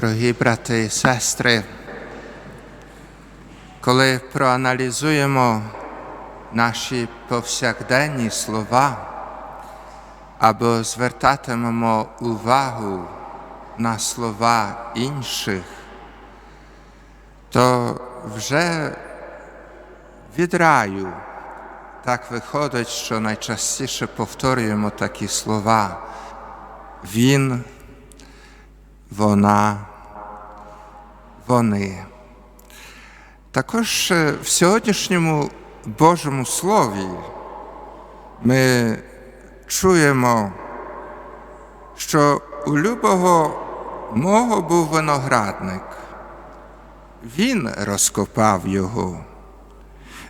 Дорогі брати і сестри, коли проаналізуємо наші повсякденні слова або звертатимемо увагу на слова інших, то вже від раю так виходить, що найчастіше повторюємо такі слова. Він, вона, вони. Також е, в сьогоднішньому Божому Слові ми чуємо, що у любого мого був виноградник. Він розкопав його,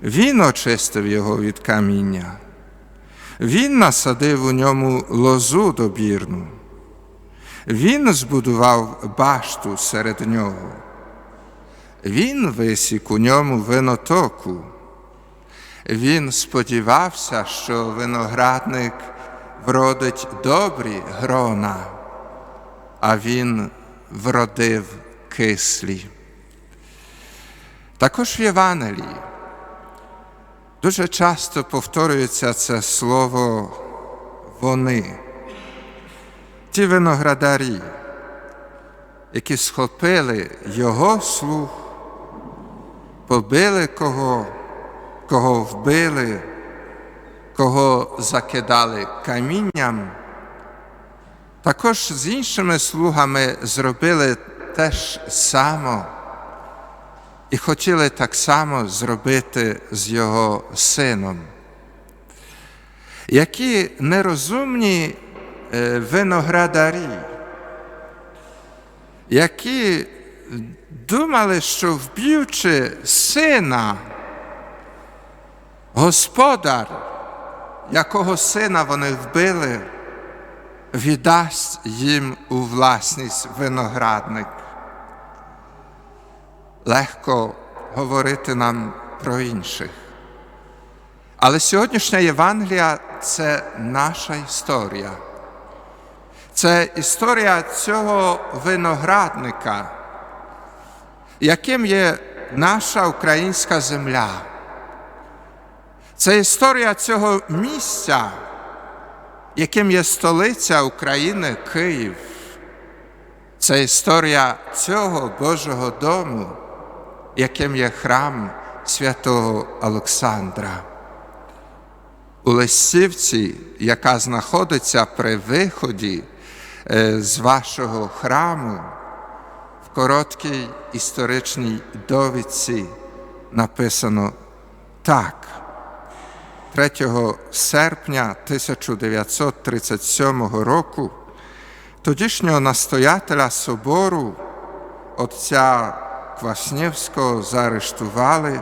він очистив його від каміння, він насадив у ньому лозу добірну, він збудував башту серед нього, він висік у ньому винотоку. Він сподівався, що виноградник вродить добрі грона, а він вродив кислі. Також в Євангелії дуже часто повторюється це слово вони, виноградарі, які схопили його слух, побили кого, кого вбили, кого закидали камінням. Також з іншими слугами зробили те ж само і хотіли так само зробити з його сином. Які нерозумні виноградарі, які думали, що вб'ючи сина, господар, якого сина вони вбили, віддасть їм у власність виноградник. Легко говорити нам про інших. Але сьогоднішня Євангелія це наша історія. Це історія цього виноградника, яким є наша українська земля. Це історія цього місця, яким є столиця України Київ. Це історія цього Божого дому, яким є храм святого Олександра. У Лисівці, яка знаходиться при виході з вашого храму, в короткій історичній довідці написано так. 3 серпня 1937 року тодішнього настоятеля собору отця Кваснєвського заарештували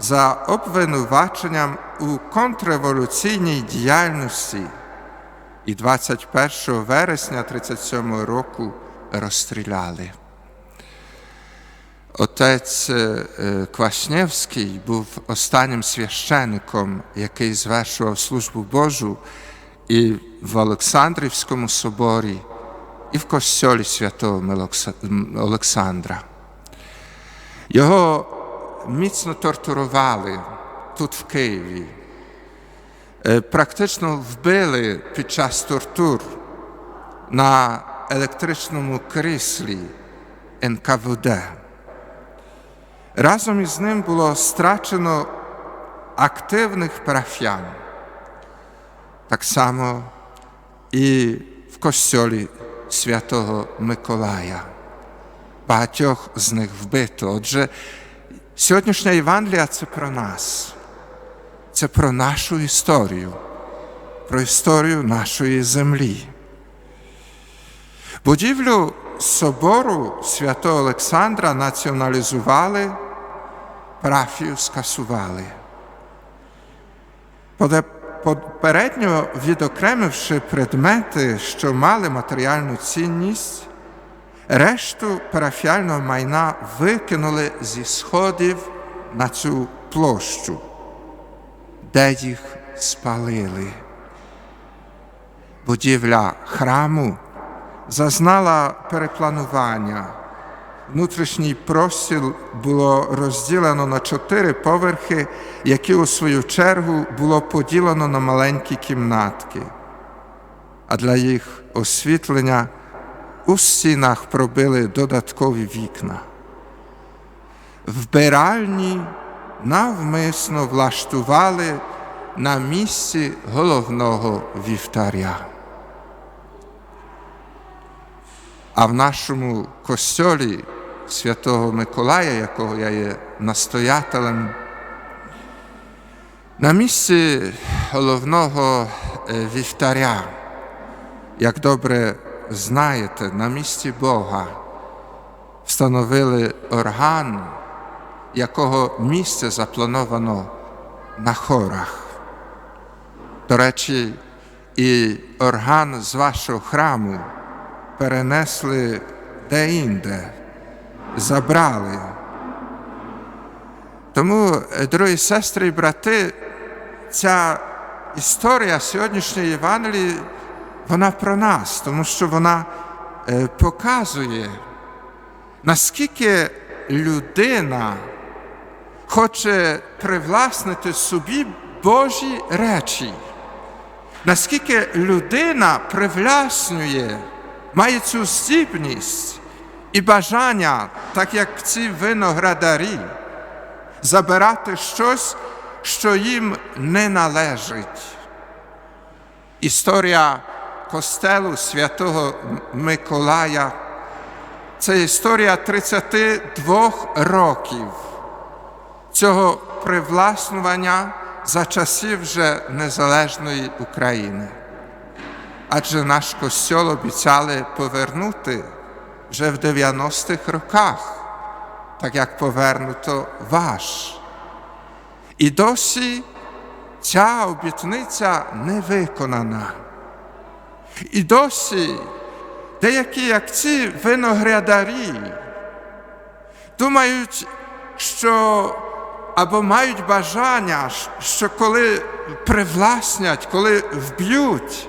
за обвинуваченням у контрреволюційній діяльності і 21 вересня 1937 року розстріляли. Отець Квашнєвський був останнім священником, який звершував службу Божу і в Олександрівському соборі, і в костьолі святого Олександра. Його міцно тортурували тут, в Києві. Практично вбили під час тортур на електричному кріслі НКВД. Разом із ним було страчено активних парафіян, так само і в костьолі святого Миколая. Багатьох з них вбито. Отже, сьогоднішня Євангелія це про нас, це про нашу історію, про історію нашої землі. Будівлю собору святого Олександра націоналізували, парафію скасували. Попередньо відокремивши предмети, що мали матеріальну цінність, решту парафіального майна викинули зі сходів на цю площу, де їх спалили. Будівля храму зазнала перепланування. Внутрішній простір було розділено на чотири поверхи, які у свою чергу було поділено на маленькі кімнатки. А для їх освітлення у стінах пробили додаткові вікна. Вбиральні навмисно влаштували на місці головного вівтаря. А в нашому костьолі святого Миколая, якого я є настоятелем, на місці головного е, вівтаря, як добре знаєте, на місці Бога встановили орган, якого місце заплановано на хорах. До речі, і орган з вашого храму перенесли де-інде, забрали. Тому, е, дорогі сестри і брати, ця історія сьогоднішньої Євангелії, вона про нас, тому що вона е, показує, наскільки людина хоче привласнити собі Божі речі, наскільки людина привласнює, має цю здібність і бажання, так як ці виноградарі, забирати щось, що їм не належить. Історія костелу святого Миколая це історія 32 років цього привласнування за часів вже незалежної України. Адже наш костьол обіцяли повернути вже в 90-х роках, так як повернуто ваш. І досі ця обітниця не виконана. І досі деякі, як ці виноградарі, думають, що або мають бажання, що коли привласнять, коли вб'ють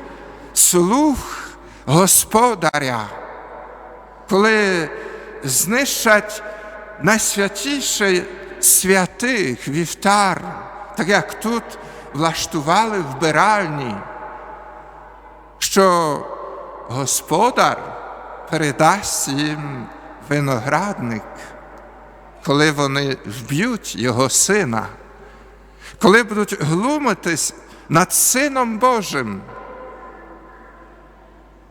слух Господаря, коли знищать найсвятіше святих вівтар, так як тут влаштували вбиральні, що Господар передасть їм виноградник, коли вони вб'ють його сина, коли будуть глумитись над Сином Божим.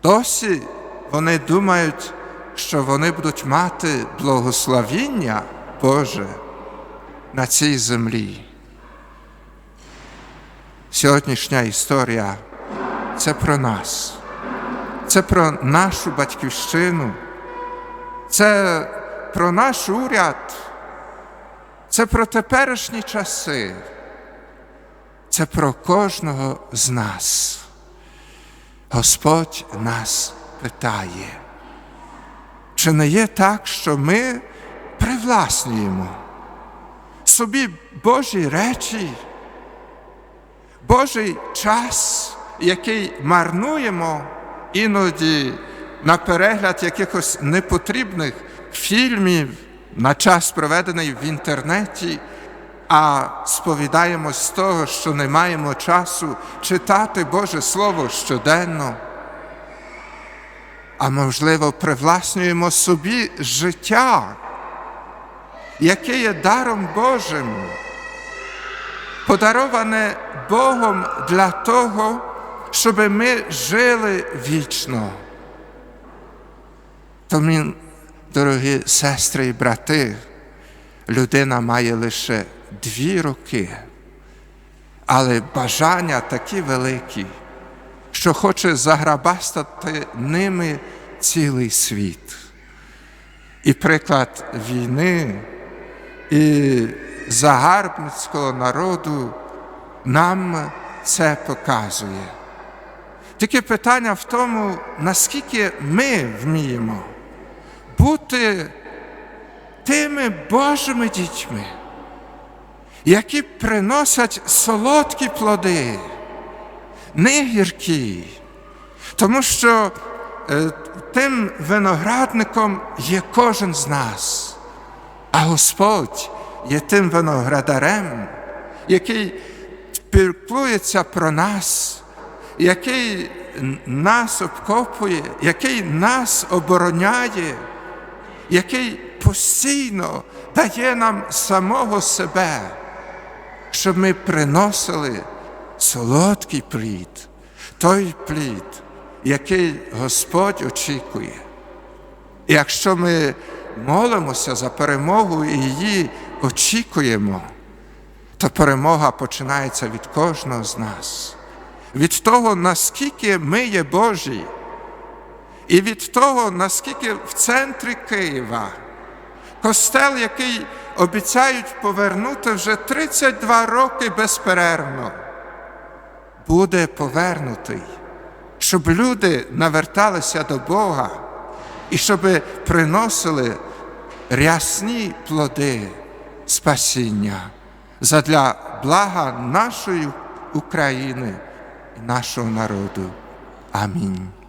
Досі вони думають, що вони будуть мати благословіння Боже на цій землі. Сьогоднішня історія це про нас, це про нашу батьківщину, це про наш уряд, це про теперішні часи, це про кожного з нас. Господь нас питає, чи не є так, що ми привласнюємо собі Божі речі, Божий час, який марнуємо іноді на перегляд якихось непотрібних фільмів, на час проведений в інтернеті, а сповідаємось з того, що не маємо часу читати Боже Слово щоденно. А можливо, привласнюємо собі життя, яке є даром Божим, подароване Богом для того, щоб ми жили вічно. Тому, дорогі сестри і брати, людина має лише дві роки, але бажання такі великі, що хоче заграбастати ними цілий світ. І приклад війни і загарбницького народу нам це показує. Тільки питання в тому, наскільки ми вміємо бути тими Божими дітьми, які приносять солодкі плоди, не гіркі. Тому що е, тим виноградником є кожен з нас, а Господь є тим виноградарем, який піклується про нас, який нас обкопує, який нас обороняє, який постійно дає нам самого себе, щоб ми приносили солодкий плід, той плід, який Господь очікує. І якщо ми молимося за перемогу і її очікуємо, то перемога починається від кожного з нас, від того, наскільки ми є Божі, і від того, наскільки в центрі Києва костел, який обіцяють повернути вже 32 роки безперервно, буде повернутий, щоб люди наверталися до Бога і щоб приносили рясні плоди спасіння задля блага нашої України і нашого народу. Амінь.